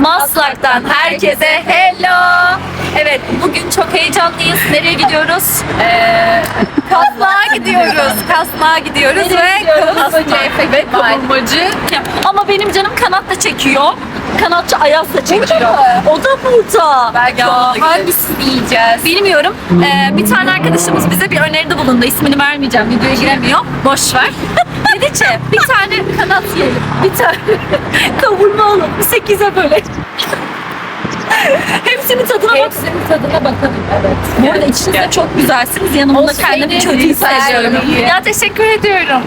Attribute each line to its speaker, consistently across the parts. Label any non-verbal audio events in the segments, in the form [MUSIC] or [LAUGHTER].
Speaker 1: Maslak'tan herkese hello. Evet bugün çok heyecanlıyız. Nereye gidiyoruz? Ee, Kasmağa gidiyoruz. Kasmağa gidiyoruz ve Kasmağa ve kavurmacı. Ama benim canım kanat da çekiyor. Kanatçı Ayaz da çekiyor. O da burada. Belki hangisini yiyeceğiz? Bilmiyorum. Ee, bir tane arkadaşımız bize bir öneride bulundu. İsmini vermeyeceğim. Videoya giremiyor. Boş ver. [LAUGHS] Dedi ki bir tane kanat yiyelim. Bir tane [LAUGHS] kavurma alalım. Sekize böyle. [LAUGHS] Hepsinin tadına bak. Hepsinin tadına bakalım. Evet. Bu arada ikiniz de çok güzelsiniz. Yanımda kendimi kötü hissediyorum. Ya teşekkür ediyorum.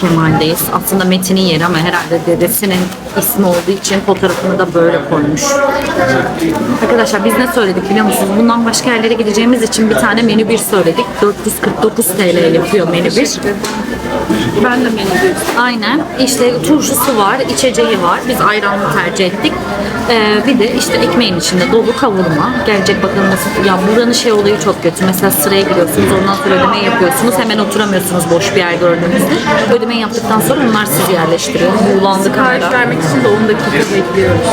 Speaker 2: Kemal'deyiz. Aslında Metin'in yeri ama herhalde dedesinin ismi olduğu için fotoğrafını da böyle koymuş. Arkadaşlar biz ne söyledik biliyor musunuz? Bundan başka yerlere gideceğimiz için bir tane menü bir söyledik. 449 TL yapıyor menü bir.
Speaker 1: Ben de menü
Speaker 2: Aynen. İşte turşusu var, içeceği var. Biz ayranlı tercih ettik. Ee, bir de işte ekmeğin içinde dolu kavurma. Gelecek bakalım nasıl. Ya buranın şey olayı çok kötü. Mesela sıraya giriyorsunuz, ondan sonra ödemeyi yapıyorsunuz. Hemen oturamıyorsunuz boş bir yer gördüğünüzde. Ödemeyi yaptıktan sonra onlar sizi yerleştiriyor. Buğulandı kamera.
Speaker 1: vermek için de 10 dakika bekliyoruz.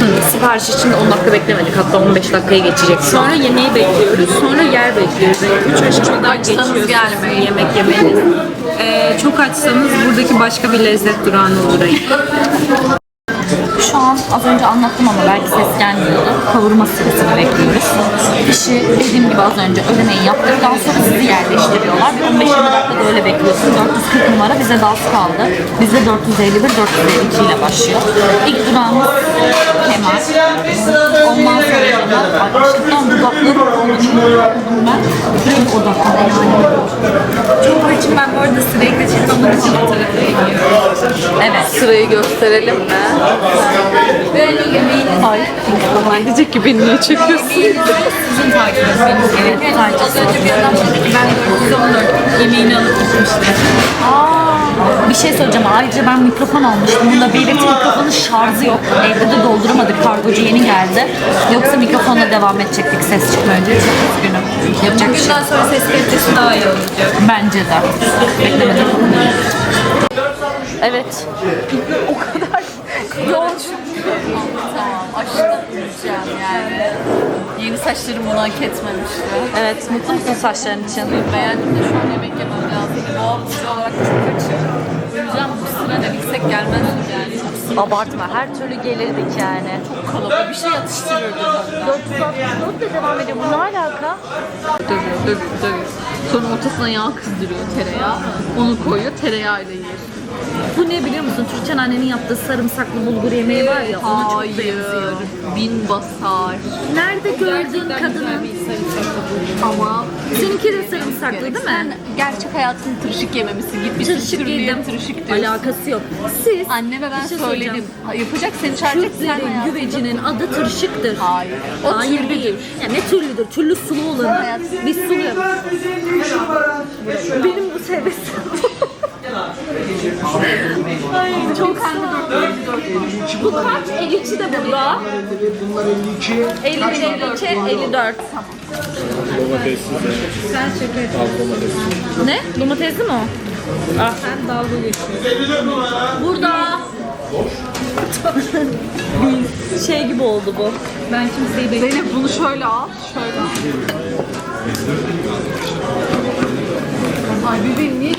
Speaker 2: Hı, Sipariş için de 10 dakika beklemedik. Hatta 15 dakikaya geçecek şu an.
Speaker 1: Sonra yemeği bekliyoruz. Sonra yer bekliyoruz. 3 aşamadan geçiyoruz. gelmeyin.
Speaker 2: yemek yemeyi.
Speaker 1: Ee, çok açsanız buradaki başka bir lezzet durağına uğrayın.
Speaker 2: Şu an az önce anlattım ama belki ses gelmiyordu. Kavurma sırasını bekliyoruz. İşi dediğim gibi az önce ödemeyi yaptıktan sonra sizi yerleştiriyorlar. Bir 15-20 dakikada öyle bekliyorsun. 440 numara bize az kaldı. Bizde 451, 452 ile başlıyor. İlk durağımız Kemal. Ondan sonra Kemal. Açlıktan dudaklarım konuşuyor. Ben şuraya bir odaklanayım.
Speaker 1: Çok açım ben bu arada sırayı kaçırdım. Onun için o tarafa iniyorum.
Speaker 2: Evet.
Speaker 1: Sırayı gösterelim mi? Ay. Aman diyecek ki beni niye çekiyorsun? Sizin takip etmeniz gerekiyor. Az önce bir adam dedi ki ben 414 yemeğini alıp gitmişti.
Speaker 2: Bir şey söyleyeceğim. Ayrıca ben mikrofon almıştım. Bunda belirti mikrofonun şarjı yok. Evde de dolduramadık. Kargocu yeni geldi. Yoksa mikrofonla devam edecektik ses çıkmayınca. Çok üzgünüm. Yapacak bir şey.
Speaker 1: Bugünden sonra ses kalitesi daha iyi olacak.
Speaker 2: Bence de. Beklemedim. Evet.
Speaker 1: o kadar yoğun Tamam, aşırı güleceğim yani. Yeni saçlarım bunu hak etmemişti.
Speaker 2: Evet. Mutlu musun saçların için?
Speaker 1: Beğendim de şu an yemek yemem lazım. Boğaz gücü olarak çok açım. Öleceğim bu sıra ne bilsek gelmezdim yani. Çok
Speaker 2: Abartma. Her türlü gelirdik yani.
Speaker 1: kalabalık. Bir şey atıştırırdı.
Speaker 2: 464 de devam ediyor. Bu ne alaka?
Speaker 1: Dövüyor, dövüyor, dövüyor. Sonra ortasına yağ kızdırıyor tereyağı. Onu koyuyor, tereyağıyla yiyor.
Speaker 2: Bu ne biliyor musun? Türkan annenin yaptığı sarımsaklı bulgur yemeği var ya. Ona çok
Speaker 1: Hayır,
Speaker 2: benziyor.
Speaker 1: bin basar.
Speaker 2: Nerede gördün kadını?
Speaker 1: Ama
Speaker 2: Seninki de sarımsaklı değil mi?
Speaker 1: sen gerçek hayatında tırşık yememişsin. Gitmişsin
Speaker 2: Tırşık
Speaker 1: Türkiye'ye
Speaker 2: yedim.
Speaker 1: tırşık diyorsun.
Speaker 2: Alakası yok. Siz
Speaker 1: Anneme ben
Speaker 2: Bir şey
Speaker 1: söyledim.
Speaker 2: söyleyeceğim.
Speaker 1: Ha, Yapacak seni çağıracak sen
Speaker 2: Kürtlerin
Speaker 1: hayatında-
Speaker 2: güvecinin adı tırşıktır.
Speaker 1: Hayır. O
Speaker 2: Hayır
Speaker 1: türlüdür.
Speaker 2: değil. Ya ne türlüdür? Türlü sulu olanı. Biz suluyuz. Benim bu sevesi. [LAUGHS] Ay çok Bu kaç? 52 de burada.
Speaker 3: Bunlar 52.
Speaker 2: 51, 52, 54. Ne? Domatesli mi o? Ah. Sen dalga geçiyorsun. Burada. [LAUGHS] şey gibi oldu bu.
Speaker 1: Ben kimseyi bekliyorum. Zeynep bunu şöyle al. Şöyle al. Ay bebeğim niye?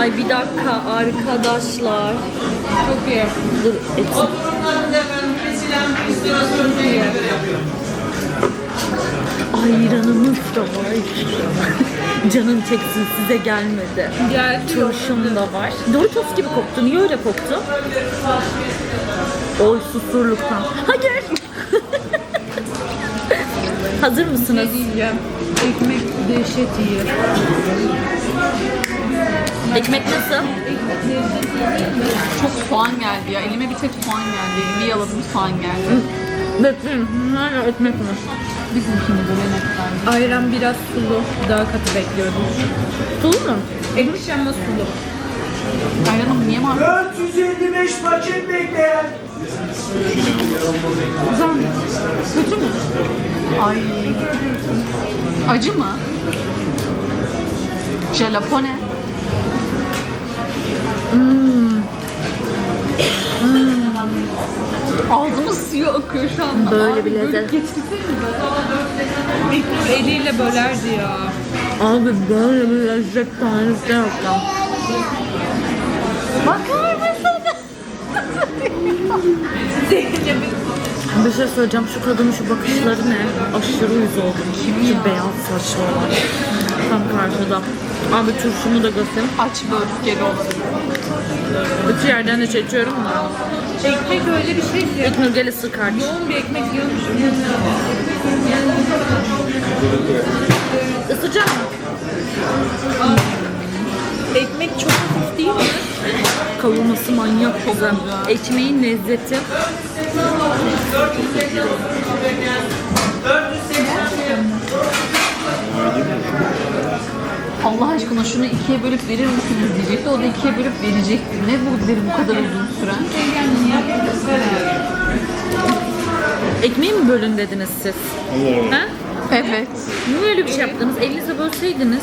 Speaker 2: Ay bir dakika arkadaşlar.
Speaker 1: Çok iyi.
Speaker 2: Dur et. Ayranımız da var. [LAUGHS] Canım çeksin size gelmedi.
Speaker 1: Gel.
Speaker 2: Turşum da var. Doritos gibi koktu. Niye öyle koktu? Oy susurluktan. Hayır. [LAUGHS] Hazır mısınız?
Speaker 1: Yiyeceğim. Ekmek dehşet iyi.
Speaker 2: Ekmek nasıl?
Speaker 1: Çok soğan geldi ya. Elime bir tek soğan geldi. Elimi yaladım soğan geldi. Bekleyin. Hala ekmek mi? Bizimkini bölene kadar.
Speaker 4: Ayran biraz sulu. Daha katı bekliyordum.
Speaker 1: Sulu mu?
Speaker 4: Ekşi ama sulu.
Speaker 1: Ayranım niye var?
Speaker 5: 455 paket bekleyen.
Speaker 1: Kötü mü? Ay. Acı mı? Jalapone. Hmm. Ağzımız suyu akıyor şu anda.
Speaker 2: Böyle bir lezzet.
Speaker 4: Eliyle bölerdi ya.
Speaker 2: Abi böyle bir lezzet tanesi yok ya.
Speaker 1: Bakar mısın?
Speaker 2: Bir şey söyleyeceğim. Şu kadının şu bakışları ne? Aşırı yüz oldum. Şu beyaz saçlı olan. Tam karşıda. Abi turşumu da göstereyim.
Speaker 1: Aç bölgeli olabilir.
Speaker 2: Bütün yerden de çekiyorum da.
Speaker 4: Ekmek öyle bir şey ki.
Speaker 2: İlknur gel ısır kardeş.
Speaker 4: Yoğun bir ekmek yiyormuşum.
Speaker 2: Isıracak mı?
Speaker 4: Ekmek çok hafif değil mi?
Speaker 2: Kavurması manyak güzel. Ekmeğin lezzeti.
Speaker 1: Allah aşkına şunu ikiye bölüp verir misiniz diyecekti. O da ikiye bölüp verecekti. Ne bu dedim bu kadar uzun süren?
Speaker 2: Ekmeği mi bölün dediniz siz? Ha?
Speaker 1: Evet.
Speaker 2: Niye öyle bir şey yaptınız? Elinizle bölseydiniz.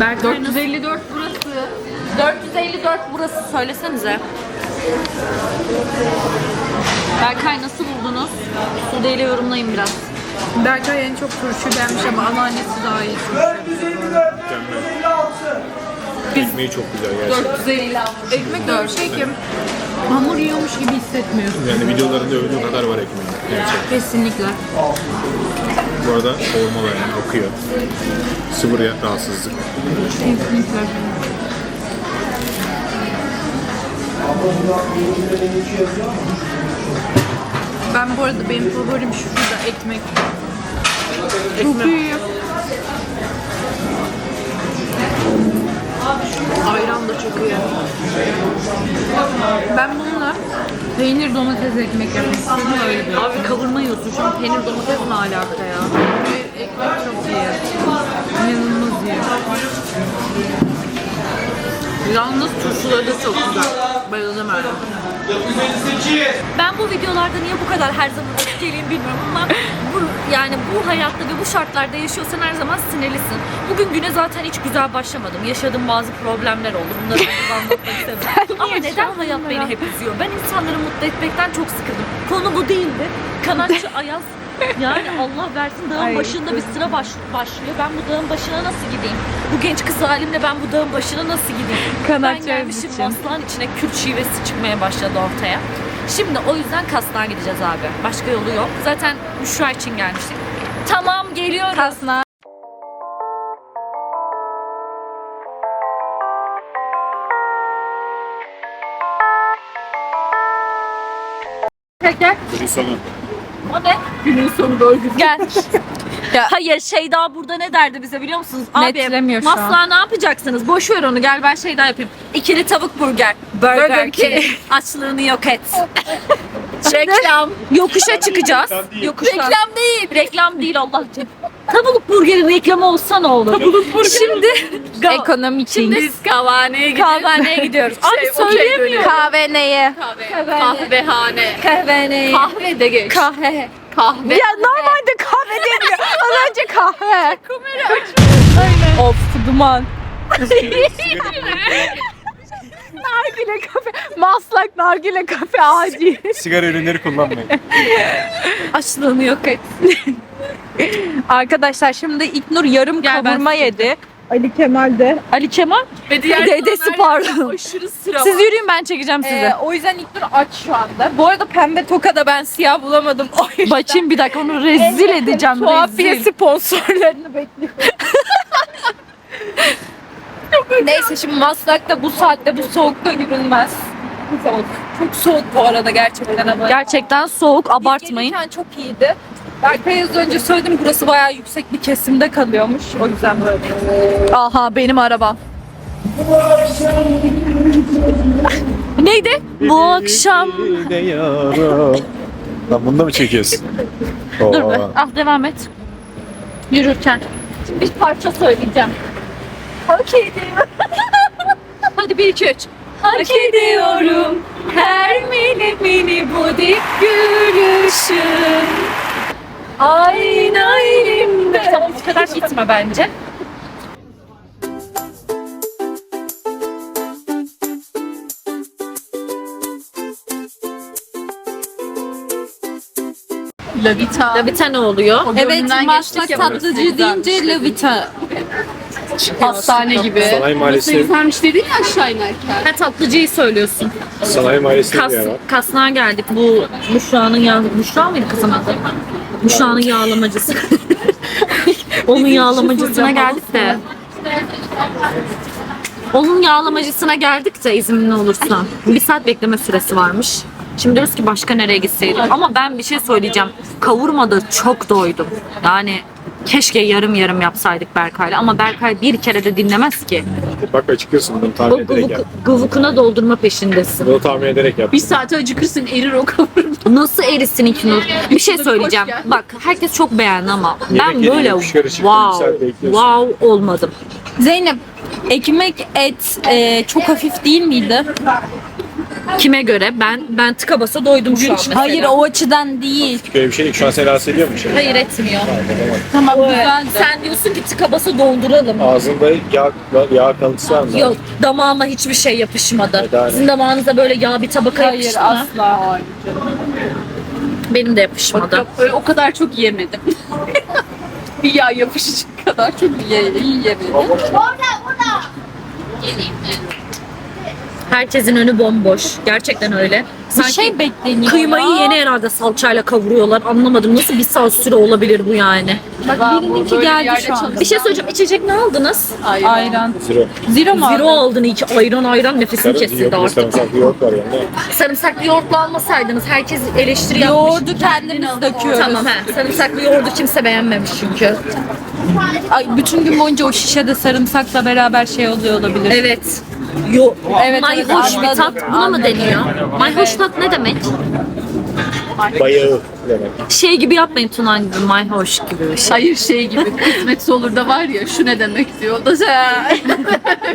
Speaker 2: Berkay nasıl?
Speaker 1: 454 burası.
Speaker 2: 454 burası söylesenize.
Speaker 1: Berkay nasıl buldunuz? Sude ile yorumlayın biraz.
Speaker 4: Berkay en çok turşu beğenmiş ama anneannesi daha iyi.
Speaker 5: 454 456.
Speaker 6: Ekmeği çok güzel gerçekten.
Speaker 1: 450
Speaker 4: Ekmek bir şey ki hamur yiyormuş gibi hissetmiyorsun.
Speaker 6: Yani videolarında övdüğü kadar var ekmeği. Gerçekten.
Speaker 4: Kesinlikle.
Speaker 6: Bu arada kavurmalar yani akıyor. Sıfır ya rahatsızlık.
Speaker 4: Kesinlikle. Ben bu arada benim favorim şurada ekmek. Çok iyi. Ayran da çok iyi. Ben bununla peynir domates ekmek yapmak istedim öyle bir.
Speaker 2: Abi kavurma yiyorsun şu an peynir domates ne alaka ya?
Speaker 4: Ekmek çok iyi. İnanılmaz iyi.
Speaker 2: Yalnız turşuları da çok güzel. Bayıldım ben. Ben bu videolarda niye bu kadar her zaman öfkeliyim bilmiyorum ama bu, yani bu hayatta ve bu şartlarda yaşıyorsan her zaman sinirlisin. Bugün güne zaten hiç güzel başlamadım. Yaşadığım bazı problemler oldu. Bunları burada anlatmak [LAUGHS] istemem. ama neden hayat beni hep üzüyor? Ben insanları mutlu etmekten çok sıkıldım. Konu bu değildi. Kanatçı [LAUGHS] Ayaz yani Allah versin dağın başında bir sıra baş, başlıyor. Ben bu dağın başına nasıl gideyim? Bu genç kız halimle ben bu dağın başına nasıl gideyim?
Speaker 4: Kanatçı
Speaker 2: ben gelmişim
Speaker 4: için.
Speaker 2: maslağın içine Kürt şivesi çıkmaya başladı ortaya. Şimdi o yüzden Kasnağa gideceğiz abi. Başka yolu yok. Zaten Müşra için gelmiştik. Tamam geliyorum.
Speaker 4: Kasna.
Speaker 6: Günün sonu.
Speaker 2: O ne?
Speaker 4: Günün sonu bölgesi.
Speaker 2: Gel. [LAUGHS] Hayır Şeyda burada ne derdi bize biliyor musunuz?
Speaker 4: Netlemiyor şu an.
Speaker 2: Masla ne yapacaksınız? Boş ver onu gel ben Şeyda yapayım. İkili tavuk burger. Burger,
Speaker 4: Burger
Speaker 2: King. Açlığını yok et. [LAUGHS] Reklam. Yokuşa çıkacağız.
Speaker 6: Reklam değil.
Speaker 2: Yokuşa. Reklam değil. Reklam değil Allah için. Tavuk burgerin reklamı olsa ne olur? Tavuk burger. Şimdi
Speaker 4: Ekonomi için.
Speaker 2: Şimdi biz kahvaneye gidiyoruz. Kahvaneye [LAUGHS] gidiyoruz. Abi söyleyemiyorum.
Speaker 4: Kahve neye?
Speaker 2: Kahvehane.
Speaker 4: Kahve
Speaker 2: Kahve de geç.
Speaker 4: Kahve.
Speaker 2: Kahve.
Speaker 4: Ya normalde kahve demiyor. [LAUGHS] Az önce kahve. Of duman. Nargile kafe. Maslak nargile kafe acil.
Speaker 6: Sigara ürünleri kullanmayın. [LAUGHS]
Speaker 2: Açlığını yok et. [LAUGHS]
Speaker 4: Arkadaşlar şimdi İknur yarım
Speaker 2: Gel, ben
Speaker 4: kavurma yedi. Ali Kemal de. Ali Kemal?
Speaker 2: Ve diğer
Speaker 4: Dedesi pardon.
Speaker 2: aşırı sıra
Speaker 4: Siz yürüyün ben çekeceğim sizi.
Speaker 7: Ee, o yüzden İlknur aç şu anda. Bu arada pembe toka da ben siyah bulamadım. O yüzden
Speaker 4: Bakayım bir dakika onu rezil edeceğim.
Speaker 7: tuhafiye
Speaker 4: Rezil.
Speaker 7: sponsorlarını bekliyorum. [LAUGHS] Neyse şimdi Maslak'ta bu saatte bu soğukta yürünmez. Soğuk. Çok soğuk bu arada gerçekten ama.
Speaker 4: Gerçekten soğuk
Speaker 7: Biz
Speaker 4: abartmayın.
Speaker 7: gelirken çok iyiydi. Berkay az önce söyledim burası bayağı yüksek bir kesimde kalıyormuş. O yüzden böyle.
Speaker 4: Aha benim arabam.
Speaker 2: Neydi? Bu akşam.
Speaker 6: Lan bunu da mı çekiyorsun?
Speaker 2: Dur
Speaker 6: Oo.
Speaker 2: be. Ah devam et. Yürürken. Bir parça söyleyeceğim. Hak ediyorum. [LAUGHS] Hadi bir iki üç. Hak ediyorum her mini mini bu dik gülüşüm. Ayna elimde. Tamam bu kadar gitme bence.
Speaker 1: Lavita.
Speaker 2: Lavita ne oluyor?
Speaker 1: Evet,
Speaker 4: Gönlümden
Speaker 1: Maslak tatlıcı
Speaker 4: burası.
Speaker 1: deyince Lavita. [LAUGHS] Hastane gibi.
Speaker 6: Sanayi
Speaker 1: Nasıl
Speaker 6: Mahallesi,
Speaker 1: güzelmiş dedin ya aşağı inerken.
Speaker 2: Ha tatlıcıyı söylüyorsun.
Speaker 6: Sanayi Mahallesi
Speaker 2: Kas,
Speaker 6: bir yer var.
Speaker 2: kasnağa geldik. Bu Büşra'nın yağ... Büşra mıydı kızın adı? Büşra'nın yağlamacısı. [LAUGHS] Onun yağlamacısına geldik de. Onun yağlamacısına geldik de izinli olursa. Bir saat bekleme süresi varmış. Şimdi diyoruz ki başka nereye gitseydik. Ama ben bir şey söyleyeceğim. Kavurmada çok doydum. Yani keşke yarım yarım yapsaydık Berkay'la. Ama Berkay bir kere de dinlemez ki.
Speaker 6: Bak açıklıyorsun bunu tahmin
Speaker 2: O
Speaker 6: ederek
Speaker 2: gıvık,
Speaker 6: yap.
Speaker 2: gıvıkına doldurma peşindesin.
Speaker 6: Bunu tahmin ederek yap.
Speaker 1: Bir saate acıkırsın erir o kavurma.
Speaker 2: Nasıl erisin İknur? Bir şey söyleyeceğim.
Speaker 1: Hoş geldin.
Speaker 2: Bak herkes çok beğendi ama
Speaker 6: Yemek
Speaker 2: ben böyle
Speaker 6: çıktın, bir
Speaker 2: wow,
Speaker 6: bekliyorsun.
Speaker 2: wow olmadım.
Speaker 4: Zeynep ekmek et e, çok hafif değil miydi?
Speaker 2: Kime göre? Ben ben tıka basa doydum şu an mesela.
Speaker 4: Hayır o açıdan değil.
Speaker 6: Böyle bir şey değil. Şu an seni rahatsız ediyor mu şey?
Speaker 2: Hayır etmiyor.
Speaker 4: Tamam güzeldi.
Speaker 2: Sen diyorsun ki tıka basa dolduralım.
Speaker 6: Ağzında yağ, yağ kalıntısı var mı?
Speaker 2: Yok damağıma hiçbir şey yapışmadı.
Speaker 6: Neden?
Speaker 2: Sizin damağınıza böyle yağ bir tabaka
Speaker 4: Hayır
Speaker 2: yapıştı mı?
Speaker 4: asla.
Speaker 2: Benim de yapışmadı.
Speaker 1: Yok, öyle o kadar çok yemedim. [LAUGHS] bir yağ yapışacak kadar çok ye, iyi yemedim.
Speaker 2: Herkesin önü bomboş. Gerçekten öyle.
Speaker 4: Bir
Speaker 2: Sanki
Speaker 4: şey bekleniyor
Speaker 2: kıymayı
Speaker 4: ya.
Speaker 2: yeni herhalde salçayla kavuruyorlar. Anlamadım. Nasıl bir saat süre olabilir bu yani?
Speaker 4: Bak birininki
Speaker 1: Böyle bir
Speaker 4: geldi
Speaker 1: yerde
Speaker 4: şu an.
Speaker 2: Bir şey söyleyeceğim. İçecek ne aldınız?
Speaker 1: Aynen.
Speaker 4: Ayran.
Speaker 6: Zero.
Speaker 4: Zero mu
Speaker 2: Zero
Speaker 4: aldın?
Speaker 2: aldın iyi ki. Ayran ayran nefesim
Speaker 6: Sarı,
Speaker 2: kesildi artık.
Speaker 6: sarımsaklı yoğurt var yanında.
Speaker 2: Sarımsaklı yoğurtlu almasaydınız herkes eleştiri yapmış.
Speaker 4: Yoğurdu kendimiz döküyoruz.
Speaker 2: Tamam he. Sarımsaklı yoğurdu kimse beğenmemiş çünkü.
Speaker 4: Ay, bütün gün boyunca o şişede sarımsakla beraber şey oluyor olabilir.
Speaker 2: Evet. Yo,
Speaker 4: Evet, evet,
Speaker 2: mayhoş bir
Speaker 4: anladım,
Speaker 2: tat. Buna mı deniyor? Mayhoş tat ne demek?
Speaker 6: Bayağı demek.
Speaker 2: Şey gibi yapmayın Tunan gibi. Mayhoş gibi bir şey.
Speaker 1: Hayır şey gibi kısmet olur da var ya şu ne demek diyor. O da sen.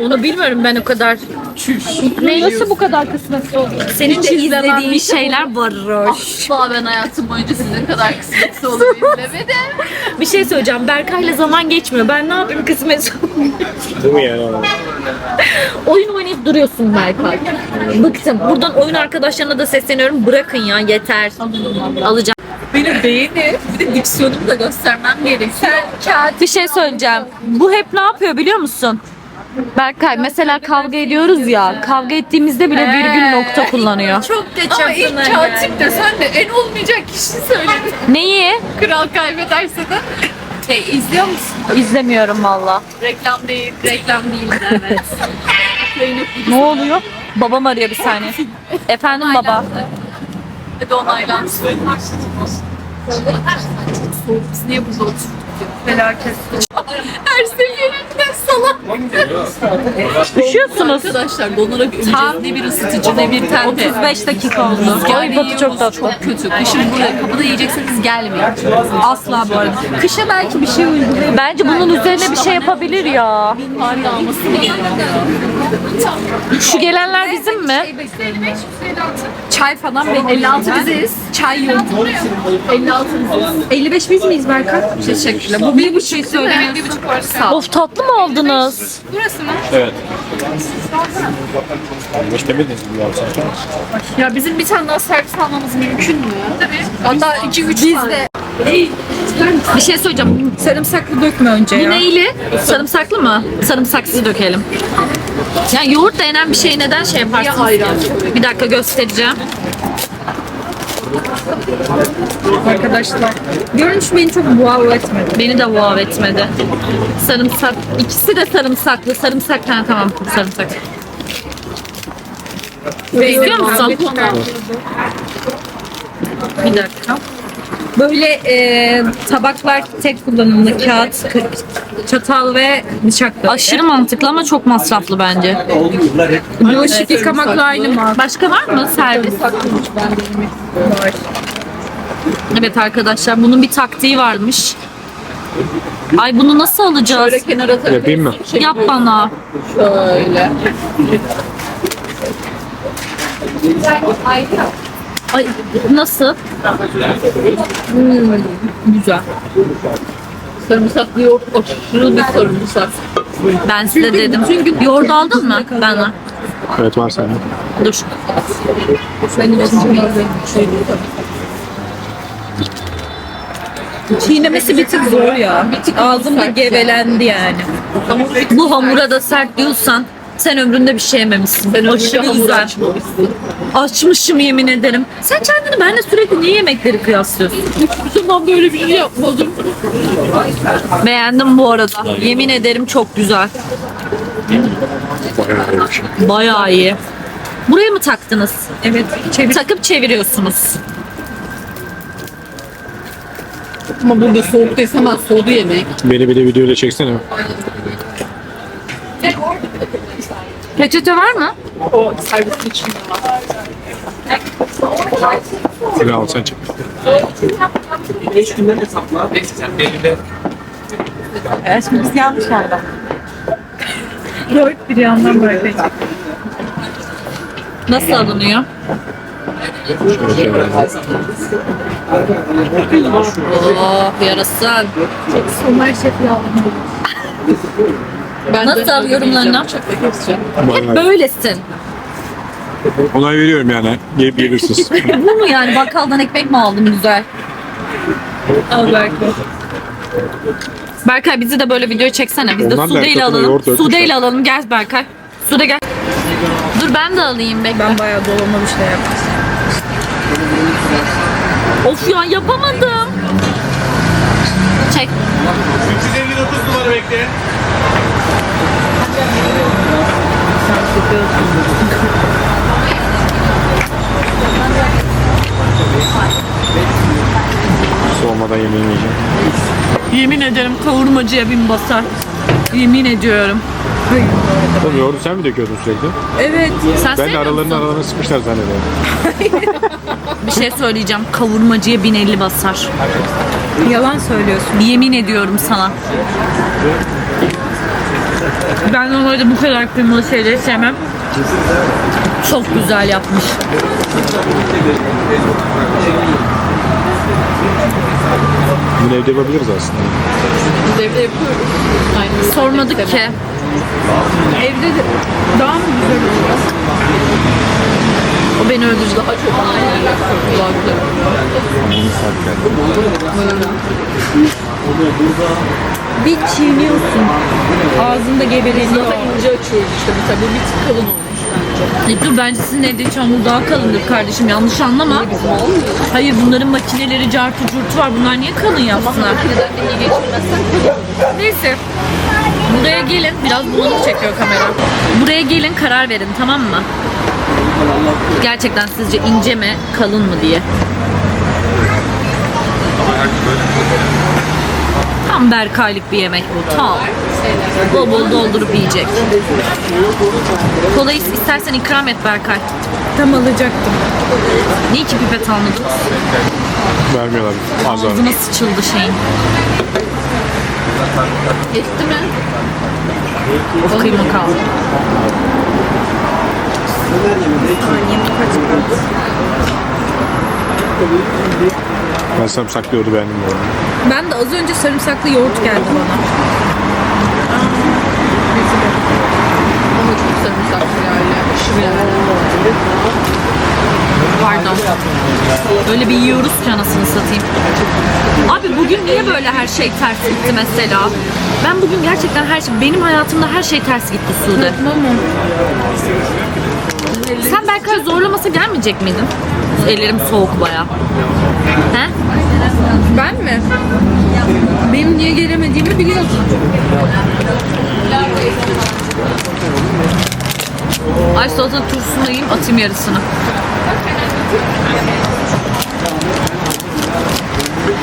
Speaker 1: [LAUGHS]
Speaker 2: Onu bilmiyorum ben o kadar.
Speaker 4: Ne? Nasıl bu kadar kısmetli oldu?
Speaker 2: Senin de izlediğin
Speaker 1: bir şey.
Speaker 2: şeyler varoş.
Speaker 1: Asla ben hayatım boyunca sizin kadar kısmetsiz olduğunu izlemedim.
Speaker 2: Bir şey söyleyeceğim. Berkay'la zaman geçmiyor. Ben ne yapayım kısmet
Speaker 6: Değil mi yani?
Speaker 2: Oyun oynayıp duruyorsun Berkay. Bıktım. Buradan oyun arkadaşlarına da sesleniyorum. Bırakın ya yeter. Alacağım.
Speaker 1: Beni beğenip bir de diksiyonumu da göstermem gerekiyor.
Speaker 2: Bir şey söyleyeceğim. Bu hep ne yapıyor biliyor musun? Berkay mesela kavga ediyoruz ya. Kavga ettiğimizde bile virgül nokta kullanıyor.
Speaker 1: Çok geç Ama ilk katip de sen de en olmayacak kişi söyledin.
Speaker 2: Neyi?
Speaker 1: Kral kaybederse de. E, izliyor musun?
Speaker 2: İzlemiyorum valla.
Speaker 1: Reklam değil, reklam değil evet. Zeynep
Speaker 4: Ne oluyor? Babam arıyor bir saniye.
Speaker 2: Efendim baba.
Speaker 1: Onaylansın. Soğuk biz niye burada oturduk? Felaket. Her seferinde salak.
Speaker 2: Üşüyorsunuz.
Speaker 1: Arkadaşlar donarak öleceğiz. Ne bir ısıtıcı ne bir tente.
Speaker 4: 35 dakika oldu.
Speaker 1: Rüzgar yiyoruz, çok kötü. Kışın burada kapıda yiyecekseniz gelmeyin.
Speaker 4: Asla bu arada. Kışa belki bir şey uygulayabilir.
Speaker 2: Bence bunun üzerine bir şey yapabilir ya.
Speaker 1: Kar yağması.
Speaker 2: Şu gelenler bizim mi?
Speaker 4: Çay falan
Speaker 1: 56 biziz.
Speaker 4: Çay yok.
Speaker 1: 56 biziz.
Speaker 4: 55 biz miyiz Berkay?
Speaker 1: Teşekkürler. Bu bir buçuk söylemiyor. Bir buçuk var. Sağ ol.
Speaker 2: Of tatlı mı aldınız?
Speaker 1: Burası mı?
Speaker 6: Evet. Hiç demediniz mi ya
Speaker 1: bizim bir tane daha servis almamız mümkün mü? Tabii. Hatta 2-3
Speaker 4: Biz
Speaker 1: tane.
Speaker 4: de
Speaker 2: Bir şey söyleyeceğim.
Speaker 4: sarımsaklı dökme önce
Speaker 2: Bu
Speaker 4: ya.
Speaker 2: neyli? Sarımsaklı mı? Sarımsaksız dökelim. Yani yoğurt denen bir şey neden şey yaparsınız ki? Bir dakika göstereceğim.
Speaker 4: Arkadaşlar. Görünüş beni çok wow etmedi.
Speaker 2: Beni de wow etmedi. Sarımsak. ikisi de sarımsaklı. Sarımsak. Ha, tamam sarımsak. İstiyor musun? Bir dakika.
Speaker 4: Böyle e, tabaklar tek kullanımlı kağıt, çatal ve bıçak böyle.
Speaker 2: Aşırı mantıklı ama çok masraflı bence.
Speaker 1: Bulaşık yıkamakla aynı mı?
Speaker 2: Başka var mı servis? Evet arkadaşlar bunun bir taktiği varmış. Ay bunu nasıl alacağız?
Speaker 1: Şöyle kenara.
Speaker 6: Yapayım mı?
Speaker 2: Yap bana.
Speaker 1: Şöyle.
Speaker 2: Ay nasıl?
Speaker 1: Güzel. Sarımsaklı yoğurt aşırı bir sarımsak.
Speaker 2: Ben size dedim. Yoğurt aldın mı? Ben
Speaker 6: Evet var sende.
Speaker 2: Dur.
Speaker 1: İçin
Speaker 4: Çiğnemesi bir tık zor ya.
Speaker 1: Bir tık
Speaker 4: Ağzımda gevelendi yani.
Speaker 2: Bu hamura da sert diyorsan sen ömründe bir şey yememişsin.
Speaker 1: Ben
Speaker 2: Aşırı
Speaker 1: hamur açmamışsın.
Speaker 2: Açmışım yemin ederim. Sen kendini benimle sürekli niye yemekleri kıyaslıyorsun?
Speaker 1: Hiçbir zaman böyle bir şey yapmadım.
Speaker 2: Beğendim bu arada. Yemin ederim çok güzel.
Speaker 6: Bayağı iyi bir şey.
Speaker 2: Bayağı iyi. Buraya mı taktınız?
Speaker 4: Evet. Çevir.
Speaker 2: Takıp çeviriyorsunuz.
Speaker 1: Ama burada soğuktaysa hemen soğudu yemek.
Speaker 6: Beni bir de videoyla çeksene.
Speaker 2: Peçete var mı?
Speaker 1: O servisin içinde var.
Speaker 6: Hadi al sen çek.
Speaker 4: Biz yanlış galiba. Dört bir yandan böyle.
Speaker 2: Nasıl alınıyor? Oh yarasın.
Speaker 4: Somer şefi aldım.
Speaker 1: Ben
Speaker 2: Nasıl.
Speaker 6: Bayağı iyi.
Speaker 2: Böylesin.
Speaker 6: Onay veriyorum yani. Yiyip yiyebilirsiniz. [LAUGHS]
Speaker 2: Bu mu yani? Bakkaldan ekmek mi aldın güzel?
Speaker 4: Al belki.
Speaker 2: Berkay bizi de böyle video çeksene. Biz de
Speaker 6: Onlar da
Speaker 2: Sude ile
Speaker 6: etrafına
Speaker 2: alalım.
Speaker 6: yoğurt
Speaker 2: Sude
Speaker 6: dökmüşler.
Speaker 2: ile alalım. Gel Berkay. Sude gel. Dur ben de alayım bekle.
Speaker 4: Ben bayağı dolama bir şey yaptım.
Speaker 2: Of ya yapamadım. Çek.
Speaker 8: 359 numara bekle.
Speaker 6: Soğumadan yemeğini yiyeceğim.
Speaker 2: Yemin ederim kavurmacıya bin basar. Yemin ediyorum.
Speaker 6: Oğlum yoğurdu sen mi döküyordun sürekli?
Speaker 4: Evet.
Speaker 2: Sen
Speaker 6: Ben de
Speaker 2: sevmiyor
Speaker 6: aralarını
Speaker 2: musun?
Speaker 6: aralarına sıkmışlar zannediyorum. [LAUGHS]
Speaker 2: Bir şey söyleyeceğim. Kavurmacıya 1050 basar.
Speaker 4: Yalan söylüyorsun.
Speaker 2: Yemin ediyorum sana. Ben normalde bu kadar kıymalı şeyleri sevmem. Çok güzel yapmış.
Speaker 6: Bunu evde yapabiliriz aslında.
Speaker 1: Biz evde yapıyoruz. Aynı
Speaker 2: Sormadık ki.
Speaker 4: Evde de daha mı güzel oluyor?
Speaker 2: O beni öldürdü.
Speaker 1: Daha çok aynen. Daha güzel.
Speaker 4: Bir çiğniyorsun. Ağzında gebeleniyor.
Speaker 1: Zaten ince açıyoruz işte. Bu bir tık kalın olmuş bence.
Speaker 2: E dur bence sizin evdeki hamur daha kalındır kardeşim yanlış anlama. Hayır bunların makineleri cartı curtu var. Bunlar niye kalın yapsınlar?
Speaker 1: Makineden de iyi geçirmezsen.
Speaker 2: Neyse. Buraya gelin. Biraz bulanık çekiyor kamera. Buraya gelin karar verin tamam mı? Gerçekten sizce ince mi kalın mı diye. Tam Berkaylık bir yemek bu. Tam. Bol bol doldurup yiyecek. Kolayı istersen ikram et Berkay.
Speaker 4: Tam alacaktım.
Speaker 2: Niye ki pipet almadın?
Speaker 6: Vermiyorlar. Az var.
Speaker 2: Ağzına sıçıldı şeyin.
Speaker 1: Geçti mi?
Speaker 2: Of kıyma kaldı.
Speaker 6: Ben sarımsaklı yoğurdu beğendim bu arada.
Speaker 4: Ben de az önce sarımsaklı yoğurt geldi bana.
Speaker 1: Ama çok sarımsaklı yani. Aşırı yani.
Speaker 2: Pardon. Öyle bir yiyoruz ki anasını satayım. Abi bugün niye böyle her şey ters gitti mesela? Ben bugün gerçekten her şey, benim hayatımda her şey ters gitti Sude. Sen Berkay zorlamasa gelmeyecek miydin? Ellerim soğuk baya. He?
Speaker 4: Ben mi? Benim niye gelemediğimi biliyorsun.
Speaker 2: Ay salata turşusunu yiyeyim atayım yarısını.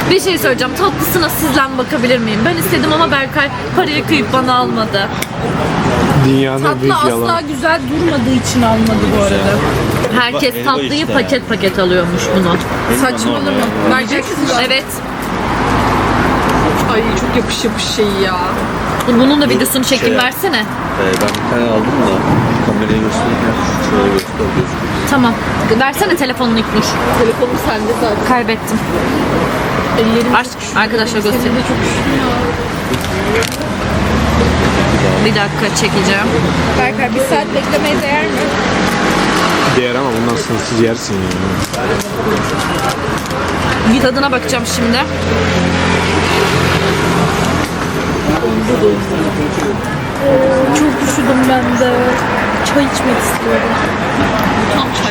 Speaker 2: Bir şey söyleyeceğim. Tatlısına sizden bakabilir miyim? Ben istedim ama Berkay parayı kıyıp bana almadı.
Speaker 6: Dünyanın büyük
Speaker 1: Tatlı asla
Speaker 6: yalan.
Speaker 1: güzel durmadığı için almadı bu arada.
Speaker 2: Herkes tatlıyı
Speaker 9: işte.
Speaker 2: paket paket alıyormuş bunu.
Speaker 1: Saçmalama. Vereceksin mi?
Speaker 2: Evet.
Speaker 1: Ay çok yapış yapış şey ya.
Speaker 2: Bunun da videosunu çekeyim
Speaker 9: Şey-
Speaker 2: versene.
Speaker 9: Ee, ben bir tane aldım da kameraya gösterirken şöyle göster gözüküyor.
Speaker 2: Tamam. Versene telefonunu İlknur.
Speaker 1: Telefonum sende zaten.
Speaker 2: Kaybettim.
Speaker 1: Ellerim
Speaker 2: Aç, arkadaşlar göstereyim.
Speaker 1: çok üşümüyor.
Speaker 2: Bir dakika çekeceğim.
Speaker 1: Berkay bir saat beklemeye değer mi?
Speaker 6: Değer ama bundan sınırsız yersin yani.
Speaker 2: Bir tadına bakacağım şimdi.
Speaker 1: Çok üşüdüm ben de. Çay içmek istiyorum.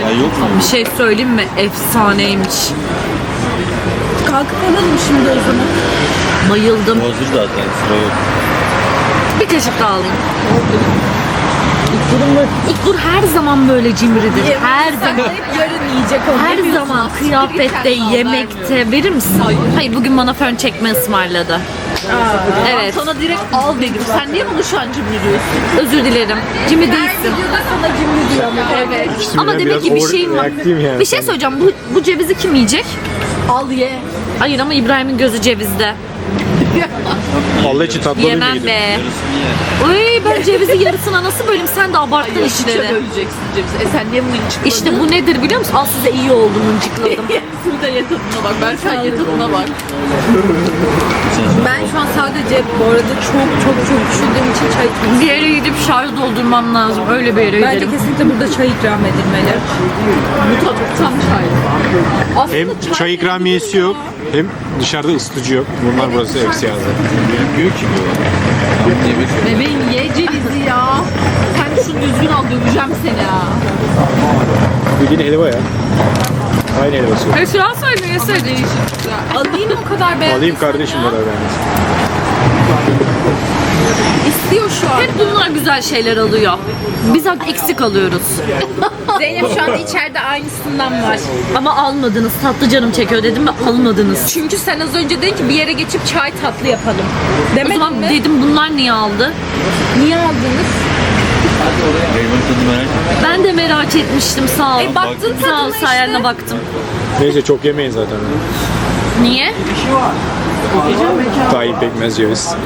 Speaker 9: Ay yok mu?
Speaker 2: Bir şey söyleyeyim mi? Efsaneymiş.
Speaker 1: Kalkıp alalım şimdi o zaman.
Speaker 2: Bayıldım.
Speaker 9: Hazır zaten sıra yok.
Speaker 2: Bir kaşık daha alayım. İlknur her zaman böyle cimridir. Her zaman.
Speaker 1: Yarın yiyecek onu.
Speaker 2: Her zaman kıyafette, yemekte verir misin? Hayır. bugün bana fön çekme ısmarladı. Evet.
Speaker 1: Sana direkt al dedim. Sen niye bunu şu an cimri diyorsun?
Speaker 2: Özür dilerim. Cimri değilsin.
Speaker 1: Videoda sana cimri diyor ama. Evet.
Speaker 2: Ama
Speaker 6: Ben
Speaker 2: demek
Speaker 6: biraz
Speaker 2: ki bir şeyim var.
Speaker 6: yani.
Speaker 2: Bir şey söyleyeceğim. Bu, bu cevizi kim yiyecek?
Speaker 1: Al ye.
Speaker 2: Hayır ama İbrahim'in gözü cevizde. [LAUGHS]
Speaker 6: Allah için tatlı
Speaker 2: Yemem be.
Speaker 9: Ye.
Speaker 2: Uy ben cevizin yarısına nasıl böleyim? Sen de abarttın işleri.
Speaker 1: böleceksin cevizi. E sen niye bunu çıkmadın?
Speaker 2: İşte bu nedir biliyor musun? Al size iyi oldu mıncıkladım. [LAUGHS]
Speaker 1: Yarısını da ye tadına bak. Berkay ye tadına bak. Ben şu an sadece bu arada çok çok çok üşüdüğüm için çay içmek
Speaker 2: bir yere gidip şarj doldurmam lazım. Öyle bir yere
Speaker 1: Bence
Speaker 2: gidelim.
Speaker 1: kesinlikle burada çay ikram edilmeli. Bu tadı tam çay. Aslında
Speaker 6: Hem çay ikramiyesi yok hem dışarıda ısıtıcı yok. Bunlar burası eksi yazdı.
Speaker 9: Diyor ki bu. Yemek yok.
Speaker 1: Bebeğim ye cevizi ya. Sen şunu düzgün al döveceğim seni ha.
Speaker 6: Bildiğin helva ya. Aynı helvası.
Speaker 2: E şu an söylüyor söylüyor.
Speaker 1: Alayım o kadar beğendiysen
Speaker 6: Alayım kardeşim
Speaker 1: ya.
Speaker 6: bana ben.
Speaker 1: İstiyor şu an.
Speaker 2: Hep bunlar güzel şeyler alıyor. Biz hep eksik alıyoruz. [LAUGHS]
Speaker 1: Zeynep şu an içeride aynısından var.
Speaker 2: Ama almadınız. Tatlı canım çekiyor dedim ve almadınız.
Speaker 1: Çünkü sen az önce dedin ki bir yere geçip çay tatlı yapalım.
Speaker 2: O
Speaker 1: Demedin
Speaker 2: zaman
Speaker 1: mi?
Speaker 2: dedim bunlar niye aldı?
Speaker 1: Niye aldınız?
Speaker 9: Meyvenin tadı merak ettim.
Speaker 2: Ben de merak etmiştim sağ ol.
Speaker 1: E baktın
Speaker 2: Sağ ol
Speaker 1: tadına işte.
Speaker 2: sayende baktım.
Speaker 6: Neyse çok yemeyin zaten.
Speaker 2: Niye?
Speaker 6: Tayin pekmez ceviz.